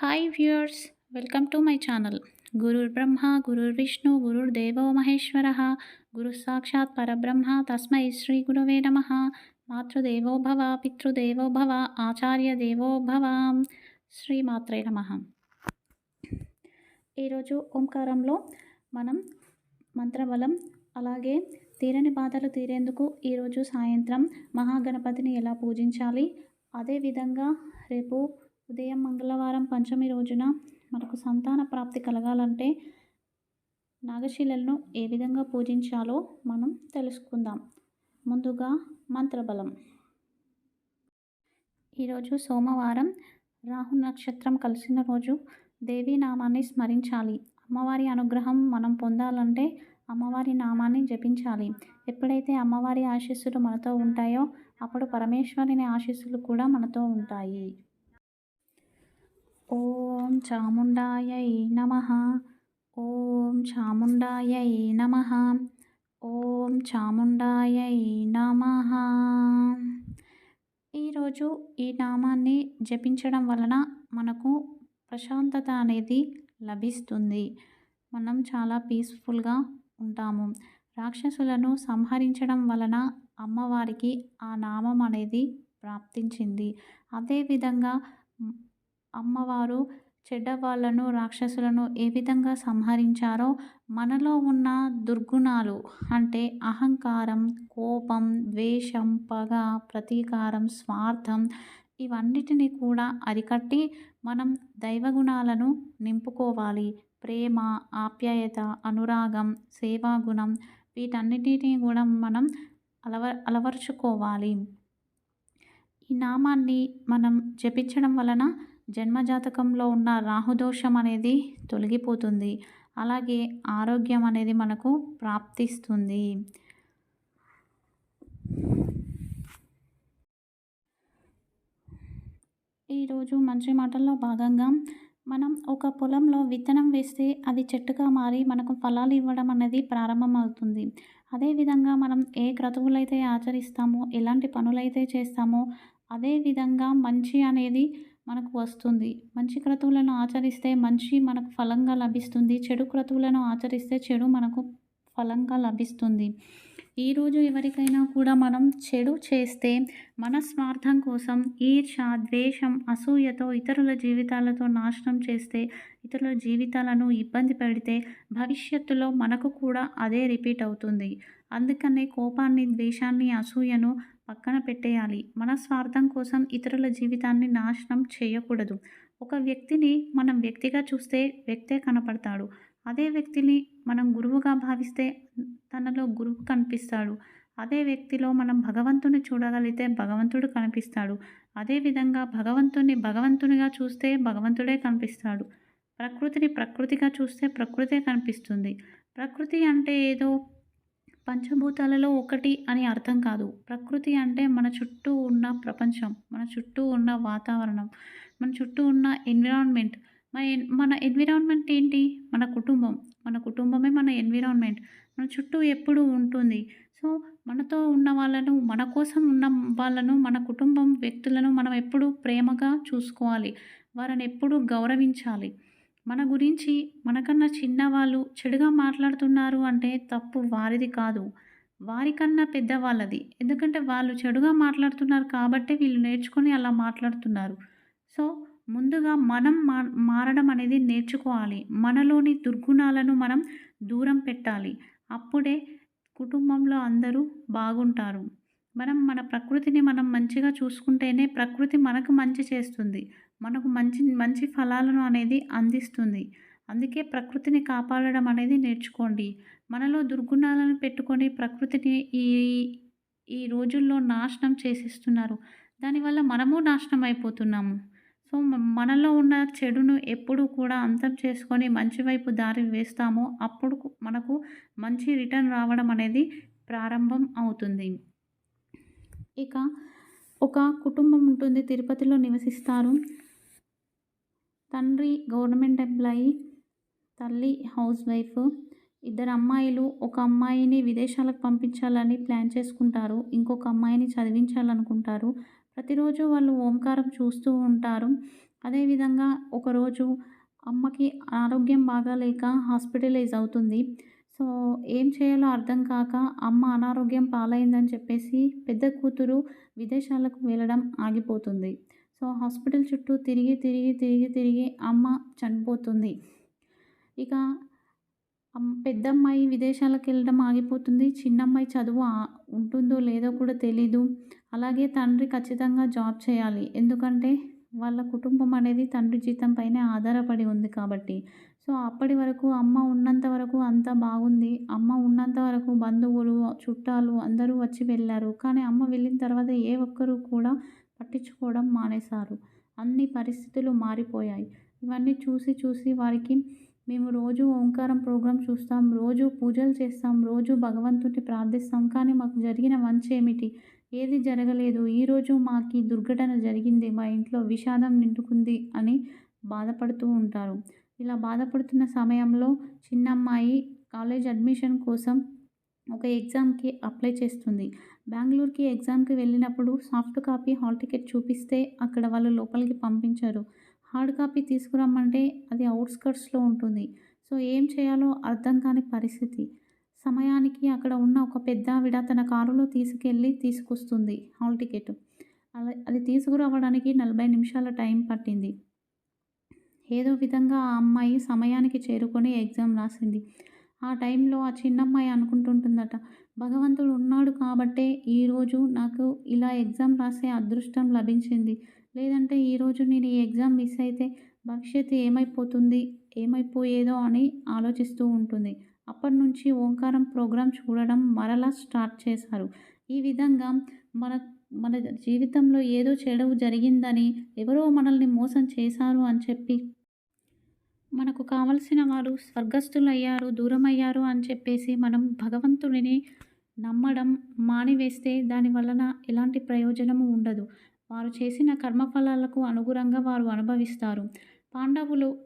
Hi viewers welcome to my channel. గురుర్ బ్రహ్మ గురుర్ విష్ణు గురుర్ దేవో మహేశ్వర. గురు సాక్షాత్ పరబ్రహ్మ తస్మై శ్రీ గురవే నమ. మాతృదేవో భవ పితృదేవో భవ ఆచార్య దేవో భవ శ్రీమాత్రే నమ. ఈరోజు ఓంకారంలో మనం మంత్రబలం అలాగే తీరని బాధలు తీరేందుకు ఈరోజు సాయంత్రం మహాగణపతిని ఎలా పూజించాలి అదేవిధంగా రేపు ఉదయం మంగళవారం పంచమి రోజున మనకు సంతాన ప్రాప్తి కలగాలంటే నాగశిలలను ఏ విధంగా పూజించాలో మనం తెలుసుకుందాం. ముందుగా మంత్రబలం. ఈరోజు సోమవారం రాహు నక్షత్రం కలిసిన రోజు దేవీ నామాన్ని స్మరించాలి. అమ్మవారి అనుగ్రహం మనం పొందాలంటే అమ్మవారి నామాన్ని జపించాలి. ఎప్పుడైతే అమ్మవారి ఆశీస్సులు మనతో ఉంటాయో అప్పుడు పరమేశ్వరిని ఆశీస్సులు కూడా మనతో ఉంటాయి. ఓం చాముండాయై నమ. ఓం చాముండాయై నమ. ఓం చాముండాయై నమ. ఈరోజు ఈ నామాన్ని జపించడం వలన మనకు ప్రశాంతత అనేది లభిస్తుంది. మనం చాలా పీస్ఫుల్గా ఉంటాము. రాక్షసులను సంహరించడం వలన అమ్మవారికి ఆ నామం అనేది ప్రాప్తించింది. అదేవిధంగా అమ్మవారు చెడ్డవాళ్ళను రాక్షసులను ఏ విధంగా సంహరించారో మనలో ఉన్న దుర్గుణాలు అంటే అహంకారం కోపం ద్వేషం పగ ప్రతీకారం స్వార్థం ఇవన్నిటిని కూడా అరికట్టి మనం దైవగుణాలను నింపుకోవాలి. ప్రేమ ఆప్యాయత అనురాగం సేవాగుణం వీటన్నిటిని కూడా మనం అలవ అలవరుచుకోవాలి. ఈ నామాన్ని మనం జపించడం వలన జన్మజాతకంలో ఉన్న రాహుదోషం అనేది తొలగిపోతుంది. అలాగే ఆరోగ్యం అనేది మనకు ప్రాప్తిస్తుంది. ఈరోజు మంచి మాటల్లో భాగంగా మనం ఒక పొలంలో విత్తనం వేస్తే అది చెట్టుగా మారి మనకు ఫలాలు ఇవ్వడం అనేది ప్రారంభమవుతుంది. అదేవిధంగా మనం ఏ క్రతువులైతే ఆచరిస్తామో ఎలాంటి పనులైతే చేస్తామో అదేవిధంగా మంచి అనేది మనకు వస్తుంది. మంచి క్రతువులను ఆచరిస్తే మంచి మనకు ఫలంగా లభిస్తుంది. చెడు క్రతువులను ఆచరిస్తే చెడు మనకు ఫలంగా లభిస్తుంది. ఈరోజు ఎవరికైనా కూడా మనం చెడు చేస్తే మన స్వార్థం కోసం ఈర్ష ద్వేషం అసూయతో ఇతరుల జీవితాలతో నాశనం చేస్తే ఇతరుల జీవితాలను ఇబ్బంది పెడితే భవిష్యత్తులో మనకు కూడా అదే రిపీట్ అవుతుంది. అందుకనే కోపాన్ని ద్వేషాన్ని అసూయను పక్కన పెట్టేయాలి. మన స్వార్థం కోసం ఇతరుల జీవితాన్ని నాశనం చేయకూడదు. ఒక వ్యక్తిని మనం వ్యక్తిగా చూస్తే వ్యక్తే కనపడతాడు. అదే వ్యక్తిని మనం గురువుగా భావిస్తే తనలో గురువు కనిపిస్తాడు. అదే వ్యక్తిలో మనం భగవంతుని చూడగలిగితే భగవంతుడు కనిపిస్తాడు. అదేవిధంగా భగవంతుని భగవంతునిగా చూస్తే భగవంతుడే కనిపిస్తాడు. ప్రకృతిని ప్రకృతిగా చూస్తే ప్రకృతే కనిపిస్తుంది. ప్రకృతి అంటే ఏదో పంచభూతాలలో ఒకటి అని అర్థం కాదు. ప్రకృతి అంటే మన చుట్టూ ఉన్న ప్రపంచం మన చుట్టూ ఉన్న వాతావరణం మన చుట్టూ ఉన్న ఎన్విరాన్మెంట్. మన మన ఎన్విరాన్మెంట్ ఏంటి? మన కుటుంబం. మన కుటుంబమే మన ఎన్విరాన్మెంట్. మన చుట్టూ ఎప్పుడు ఉంటుంది. సో మనతో ఉన్న వాళ్ళను మన కోసం ఉన్న వాళ్ళను మన కుటుంబం వ్యక్తులను మనం ఎప్పుడూ ప్రేమగా చూసుకోవాలి. వారిని ఎప్పుడూ గౌరవించాలి. మన గురించి మనకన్నా చిన్నవాళ్ళు చెడుగా మాట్లాడుతున్నారు అంటే తప్పు వారిది కాదు. వారికన్నా పెద్దవాళ్ళది. ఎందుకంటే వాళ్ళు చెడుగా మాట్లాడుతున్నారు కాబట్టి వీళ్ళు నేర్చుకొని అలా మాట్లాడుతున్నారు. సో ముందుగా మనం మా మారడం అనేది నేర్చుకోవాలి. మనలోని దుర్గుణాలను మనం దూరం పెట్టాలి. అప్పుడే కుటుంబంలో అందరూ బాగుంటారు. మనం మన ప్రకృతిని మనం మంచిగా చూసుకుంటేనే ప్రకృతి మనకు మంచి చేస్తుంది. మనకు మంచి మంచి ఫలాలను అనేది అందిస్తుంది. అందుకే ప్రకృతిని కాపాడడం అనేది నేర్చుకోండి. మనలో దుర్గుణాలను పెట్టుకొని ప్రకృతిని ఈ ఈ రోజుల్లో నాశనం చేసేస్తున్నారు. దానివల్ల మనము నాశనం అయిపోతున్నాము. సో మనలో ఉన్న చెడును ఎప్పుడు కూడా అంతం చేసుకొని మంచి వైపు దారి వేస్తామో. అప్పుడు మనకు మంచి రిటర్న్ రావడం అనేది ప్రారంభం అవుతుంది. ఇక ఒక కుటుంబం ఉంటుంది. తిరుపతిలో నివసిస్తారు. తండ్రి గవర్నమెంట్ ఎంప్లాయీ తల్లి హౌస్ వైఫ్ ఇద్దరు అమ్మాయిలు ఒక అమ్మాయిని విదేశాలకు పంపించాలని ప్లాన్ చేసుకుంటారు. ఇంకొక అమ్మాయిని చదివించాలనుకుంటారు. ప్రతిరోజు వాళ్ళు ఓంకారం చూస్తూ ఉంటారు. అదేవిధంగా ఒకరోజు అమ్మకి ఆరోగ్యం బాగాలేక హాస్పిటలైజ్ అవుతుంది. సో ఏం చేయాలో అర్థం కాక అమ్మ అనారోగ్యం పాలైందని చెప్పేసి పెద్ద కూతురు విదేశాలకు వెళ్ళడం ఆగిపోతుంది. సో హాస్పిటల్ చుట్టూ తిరిగి తిరిగి తిరిగి తిరిగి అమ్మ చనిపోతుంది. ఇక పెద్దమ్మాయి విదేశాలకు వెళ్ళడం ఆగిపోతుంది. చిన్నమ్మాయి చదువు ఉంటుందో లేదో కూడా తెలీదు. అలాగే తండ్రి ఖచ్చితంగా జాబ్ చేయాలి. ఎందుకంటే వాళ్ళ కుటుంబం అనేది తండ్రి జీతం పైనే ఆధారపడి ఉంది కాబట్టి. సో అప్పటి వరకు అమ్మ ఉన్నంత వరకు అంతా బాగుంది. అమ్మ ఉన్నంత వరకు బంధువులు చుట్టాలు అందరూ వచ్చి వెళ్ళారు. కానీ అమ్మ వెళ్ళిన తర్వాత ఏ ఒక్కరు కూడా పట్టించుకోవడం మానేశారు. అన్ని పరిస్థితులు మారిపోయాయి. ఇవన్నీ చూసి చూసి వారికి మేము రోజు ఓంకారం ప్రోగ్రాం చూస్తాం రోజు పూజలు చేస్తాం రోజు భగవంతుని ప్రార్థిస్తాం. కానీ మాకు జరిగిన మంచి ఏమిటి? ఏది జరగలేదు. ఈరోజు మాకు దుర్ఘటన జరిగింది. మా ఇంట్లో విషాదం నిండుకుంది అని బాధపడుతూ ఉంటారు. ఇలా బాధపడుతున్న సమయంలో చిన్నమ్మాయి కాలేజ్ అడ్మిషన్ కోసం ఒక ఎగ్జామ్కి అప్లై చేస్తుంది. బెంగళూరుకి ఎగ్జామ్కి వెళ్ళినప్పుడు సాఫ్ట్ కాపీ హాల్ టికెట్ చూపిస్తే అక్కడ వాళ్ళు లోపలికి పంపించారు. హార్డ్ కాపీ తీసుకురమ్మంటే అది అవుట్స్కట్స్లో ఉంటుంది. సో ఏం చేయాలో అర్థం కాని పరిస్థితి. సమయానికి అక్కడ ఉన్న ఒక పెద్ద ఆవిడ తన కారులో తీసుకెళ్ళి తీసుకొస్తుంది హాల్ టికెట్. అలా అది తీసుకురావడానికి నలభై నిమిషాల టైం పట్టింది. ఏదో విధంగా ఆ అమ్మాయి సమయానికి చేరుకొని ఎగ్జామ్ రాసింది. ఆ టైంలో ఆ చిన్నమ్మాయి అనుకుంటుంటుందట భగవంతుడు ఉన్నాడు కాబట్టే ఈరోజు నాకు ఇలా ఎగ్జామ్ రాసే అదృష్టం లభించింది. లేదంటే ఈరోజు నేను ఈ ఎగ్జామ్ మిస్ అయితే భవిష్యత్తు ఏమైపోతుంది ఏమైపోయేదో అని ఆలోచిస్తూ ఉంటుంది. అప్పటి నుంచి ఓంకారం ప్రోగ్రాం చూడడం మరలా స్టార్ట్ చేశారు. ఈ విధంగా మన మన జీవితంలో ఏదో చెడు జరిగిందని ఎవరో మనల్ని మోసం చేశారు అని చెప్పి మనకు కావలసిన వారు స్వర్గస్థులు అయ్యారు అని చెప్పేసి మనం భగవంతుడిని నమ్మడం మానివేస్తే దాని వలన ఎలాంటి ప్రయోజనము ఉండదు. వారు చేసిన కర్మఫలాలకు అనుగుణంగా వారు అనుభవిస్తారు. పాండవులు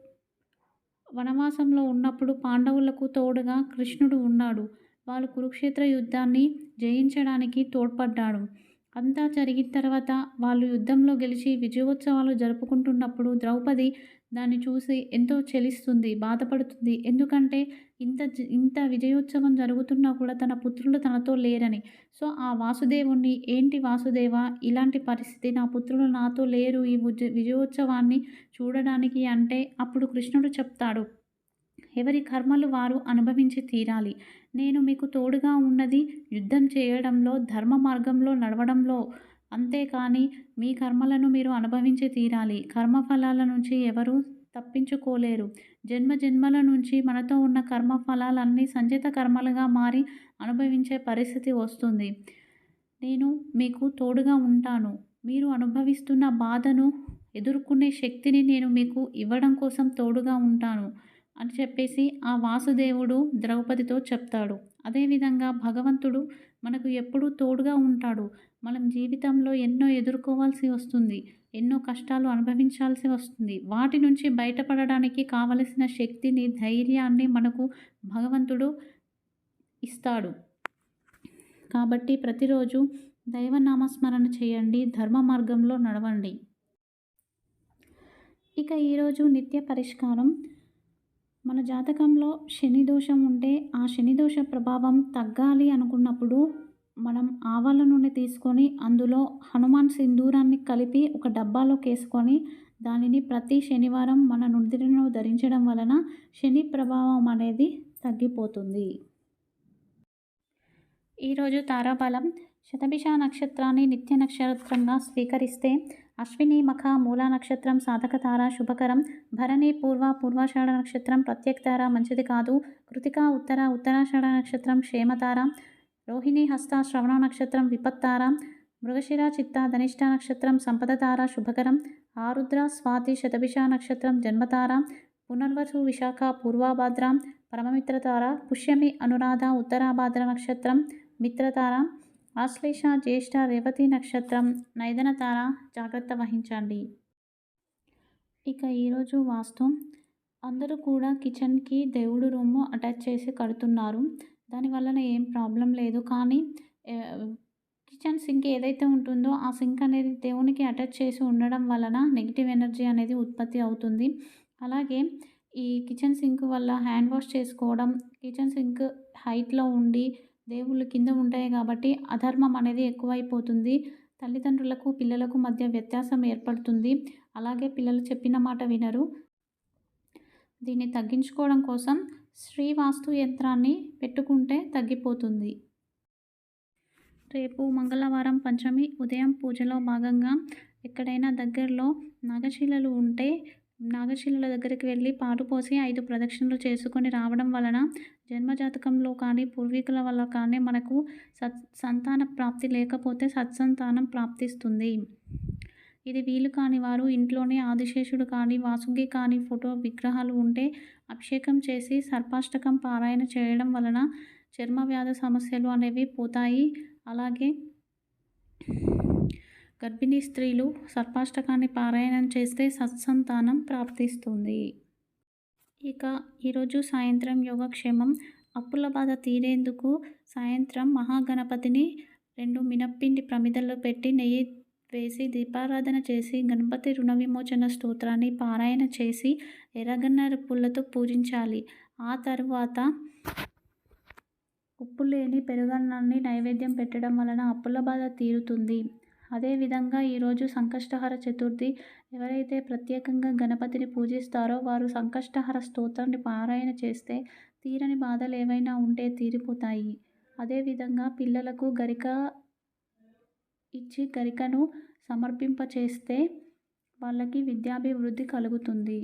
వనవాసంలో ఉన్నప్పుడు పాండవులకు తోడుగా కృష్ణుడు ఉన్నాడు. వాళ్ళు కురుక్షేత్ర యుద్ధాన్ని జయించడానికి తోడ్పడ్డాడు. అంతా జరిగిన తర్వాత వాళ్ళు యుద్ధంలో గెలిచి విజయోత్సవాలు జరుపుకుంటున్నప్పుడు ద్రౌపది దాన్ని చూసి ఎంతో చెలిస్తుంది బాధపడుతుంది. ఎందుకంటే ఇంత ఇంత విజయోత్సవం జరుగుతున్నా కూడా తన పుత్రులు తనతో లేరని. సో ఆ వాసుదేవుణ్ణి ఏంటి వాసుదేవ ఇలాంటి పరిస్థితి నా పుత్రులు నాతో లేరు. ఈ విజయోత్సవాన్ని చూడడానికి అంటే అప్పుడు కృష్ణుడు చెప్తాడు ఎవరి కర్మలు వారు అనుభవించి తీరాలి. నేను మీకు తోడుగా ఉన్నది యుద్ధం చేయడంలో ధర్మ మార్గంలో నడవడంలో అంతేకాని మీ కర్మలను మీరు అనుభవించి తీరాలి. కర్మఫలాల నుంచి ఎవరు తప్పించుకోలేరు. జన్మ జన్మల నుంచి మనతో ఉన్న కర్మ ఫలాలన్నీ సంచిత కర్మలుగా మారి అనుభవించే పరిస్థితి వస్తుంది. నేను మీకు తోడుగా ఉంటాను. మీరు అనుభవిస్తున్న బాధను ఎదుర్కొనే శక్తిని నేను మీకు ఇవ్వడం కోసం తోడుగా ఉంటాను అని చెప్పేసి ఆ వాసుదేవుడు ద్రౌపదితో చెప్తాడు. అదేవిధంగా భగవంతుడు మనకు ఎప్పుడూ తోడుగా ఉంటాడు. మనం జీవితంలో ఎన్నో ఎదుర్కోవాల్సి వస్తుంది. ఎన్నో కష్టాలు అనుభవించాల్సి వస్తుంది. వాటి నుంచి బయటపడడానికి కావలసిన శక్తిని ధైర్యాన్ని మనకు భగవంతుడు ఇస్తాడు. కాబట్టి ప్రతిరోజు దైవనామస్మరణ చేయండి. ధర్మ మార్గంలో నడవండి. ఇక ఈరోజు నిత్య పరిష్కారం మన జాతకంలో శని దోషం ఉంటే ఆ శని దోష ప్రభావం తగ్గాలి అనుకున్నప్పుడు మనం ఆవాల నూనె తీసుకొని అందులో హనుమాన్ సింధూరాన్ని కలిపి ఒక డబ్బాలోకి వేసుకొని దానిని ప్రతి శనివారం మన నుదిరిలో ధరించడం వలన శని ప్రభావం అనేది తగ్గిపోతుంది. ఈరోజు తారాబలం శతభిష నక్షత్రాన్ని నిత్య నక్షత్రంగా స్వీకరిస్తే అశ్విని మఖ మూలా నక్షత్రం సాధకతార శుభకరం భరణి పూర్వ పూర్వాషాఢ నక్షత్రం ప్రత్యేకతార మంచిది కాదు. కృతిక ఉత్తర ఉత్తరాషాఢ నక్షత్రం క్షేమతార రోహిణి హస్త శ్రవణ నక్షత్రం విపత్తార మృగశిర చిత్త ధనిష్ట నక్షత్రం సంపదతార శుభకరం ఆరుద్ర స్వాతి శతభిష నక్షత్రం జన్మతార పునర్వసు విశాఖ పూర్వాభాద్ర పరమమిత్రతార పుష్యమి అనురాధ ఉత్తరాభాద్ర నక్షత్రం మిత్రతార ఆశ్లేష జ్యేష్ఠ రేవతి నక్షత్రం నైదన తార జాగ్రత్త వహించండి. ఇక ఈరోజు వాస్తు. అందరూ కూడా కిచెన్కి దేవుడు రూము అటాచ్ చేసి కడుతున్నారు. దానివల్ల ఏం ప్రాబ్లం లేదు. కానీ కిచెన్ సింక్ ఏదైతే ఉంటుందో ఆ సింక్ అనేది దేవునికి అటాచ్ చేసి ఉండడం వలన నెగిటివ్ ఎనర్జీ అనేది ఉత్పత్తి అవుతుంది. అలాగే ఈ కిచెన్ సింక్ వల్ల హ్యాండ్ వాష్ చేసుకోవడం కిచెన్ సింక్ హైట్లో ఉండి దేవుళ్ళు కింద ఉంటాయి కాబట్టి అధర్మం అనేది ఎక్కువైపోతుంది. తల్లిదండ్రులకు పిల్లలకు మధ్య వ్యత్యాసం ఏర్పడుతుంది. అలాగే పిల్లలు చెప్పిన మాట వినరు. దీన్ని తగ్గించుకోవడం కోసం శ్రీవాస్తు యంత్రాన్ని పెట్టుకుంటే తగ్గిపోతుంది. రేపు మంగళవారం పంచమి ఉదయం పూజలో భాగంగా ఎక్కడైనా దగ్గరలో నాగశీలలు ఉంటే నాగశిలల దగ్గరికి వెళ్ళి పాలు పోసి ఐదు ప్రదక్షిణలు చేసుకొని రావడం వలన జన్మజాతకంలో కానీ పూర్వీకుల వల్ల కానీ మనకు సత్ సంతాన ప్రాప్తి లేకపోతే సత్సంతానం ప్రాప్తిస్తుంది. ఇది వీలు కాని వారు ఇంట్లోనే ఆదిశేషుడు కానీ వాసుకి కానీ ఫోటో విగ్రహాలు ఉంటే అభిషేకం చేసి సర్పాష్టకం పారాయణ చేయడం వలన చర్మ వ్యాధ సమస్యలు అనేవి పోతాయి. అలాగే గర్భిణీ స్త్రీలు సర్పాష్టకాన్ని పారాయణం చేస్తే సత్సంతానం ప్రాప్తిస్తుంది. ఇక ఈరోజు సాయంత్రం యోగక్షేమం. అప్పుల బాధ తీరేందుకు సాయంత్రం మహాగణపతిని రెండు మినప్పిండి ప్రమిదల్లో పెట్టి నెయ్యి వేసి దీపారాధన చేసి గణపతి రుణ విమోచన స్తోత్రాన్ని పారాయణ చేసి ఎర్రగన్నర పుల్లతో పూజించాలి. ఆ తర్వాత ఉప్పు లేని పెరుగన్నాన్ని నైవేద్యం పెట్టడం వలన అప్పుల బాధ తీరుతుంది. అదేవిధంగా ఈరోజు సంకష్టహర చతుర్థి. ఎవరైతే ప్రత్యేకంగా గణపతిని పూజిస్తారో వారు సంకష్టహర స్తోత్రాన్ని పారాయణ చేస్తే తీరని బాధలు ఏవైనా ఉంటే తీరిపోతాయి. అదేవిధంగా పిల్లలకు గరిక ఇచ్చి గరికను సమర్పింపచేస్తే వాళ్ళకి విద్యాభివృద్ధి కలుగుతుంది.